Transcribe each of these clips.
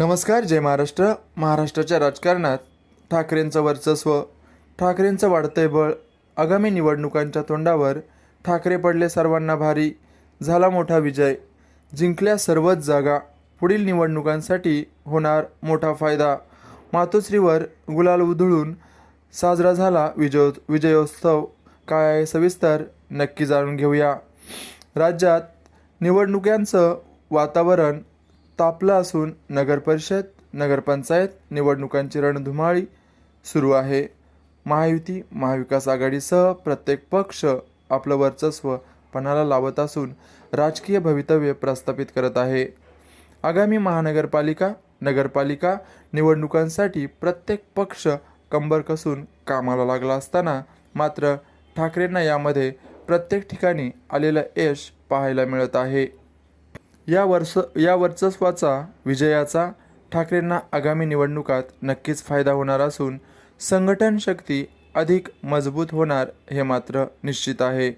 नमस्कार जय महाराष्ट्र. महाराष्ट्राच्या राजकारणात ठाकरेंचं वर्चस्व ठाकरेंचं वाढतंय बळ आगामी निवडणुकांच्या तोंडावर ठाकरे पडले सर्वांना भारी झाला मोठा विजय. जिंकल्या सर्वच जागा पुढील निवडणुकांसाठी होणार मोठा फायदा. मातोश्रीवर गुलाल उधळून साजरा झाला विजयो विजयोत्सव. काय आहे सविस्तर नक्की जाणून घेऊया. राज्यात निवडणुकांचं वातावरण तापलं असून नगरपरिषद नगरपंचायत निवडणुकांची रणधुमाळी सुरू आहे. महायुती महाविकास आघाडीसह प्रत्येक पक्ष आपलं वर्चस्व पणाला लावत असून राजकीय भवितव्य प्रस्थापित करत आहे. आगामी महानगरपालिका नगरपालिका निवडणुकांसाठी प्रत्येक पक्ष कंबर कसून कामाला लागला असताना मात्र ठाकरेंना यामध्ये प्रत्येक ठिकाणी आलेलं यश पाहायला मिळत आहे. या वर्ष या वर्चस्वाचा विजयाचा ठाकरेंना आगामी निवडणुकात नक्कीच फायदा होणार असून संघटन शक्ती अधिक मजबूत होणार हे मात्र निश्चित आहे.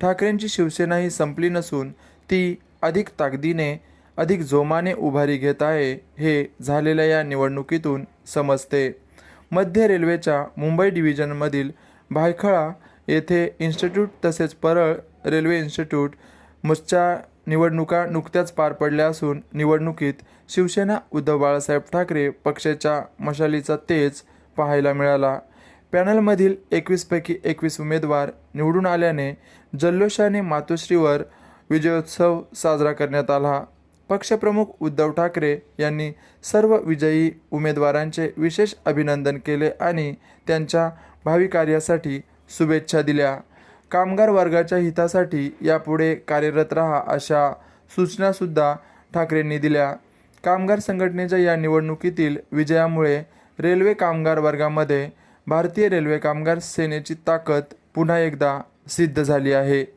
ठाकरेंची शिवसेना ही संपली नसून ती अधिक ताकदीने अधिक जोमाने उभारी घेत आहे हे झालेल्या या निवडणुकीतून समजते. मध्य रेल्वेच्या मुंबई डिव्हिजनमधील भायखळा येथे इन्स्टिट्यूट तसेच परळ रेल्वे इन्स्टिट्यूट मुसच्या निवडणुका नुकत्याच पार पडल्या असून निवडणुकीत शिवसेना उद्धव बाळासाहेब ठाकरे पक्षाच्या मशालीचा तेज पाहायला मिळाला. पॅनलमधील एकवीसपैकी एकवीस उमेदवार निवडून आल्याने जल्लोषाने मातोश्रीवर विजयोत्सव साजरा करण्यात आला. पक्षप्रमुख उद्धव ठाकरे यांनी सर्व विजयी उमेदवारांचे विशेष अभिनंदन केले आणि त्यांच्या भावी कार्यासाठी शुभेच्छा दिल्या. कामगार वर्गाच्या हितासाठी यापुढे कार्यरत राहा अशा सूचनासुद्धा ठाकरेंनी दिल्या. कामगार संघटनेच्या या निवडणुकीतील विजयामुळे रेल्वे कामगार वर्गामध्ये भारतीय रेल्वे कामगार सेनेची ताकद पुन्हा एकदा सिद्ध झाली आहे.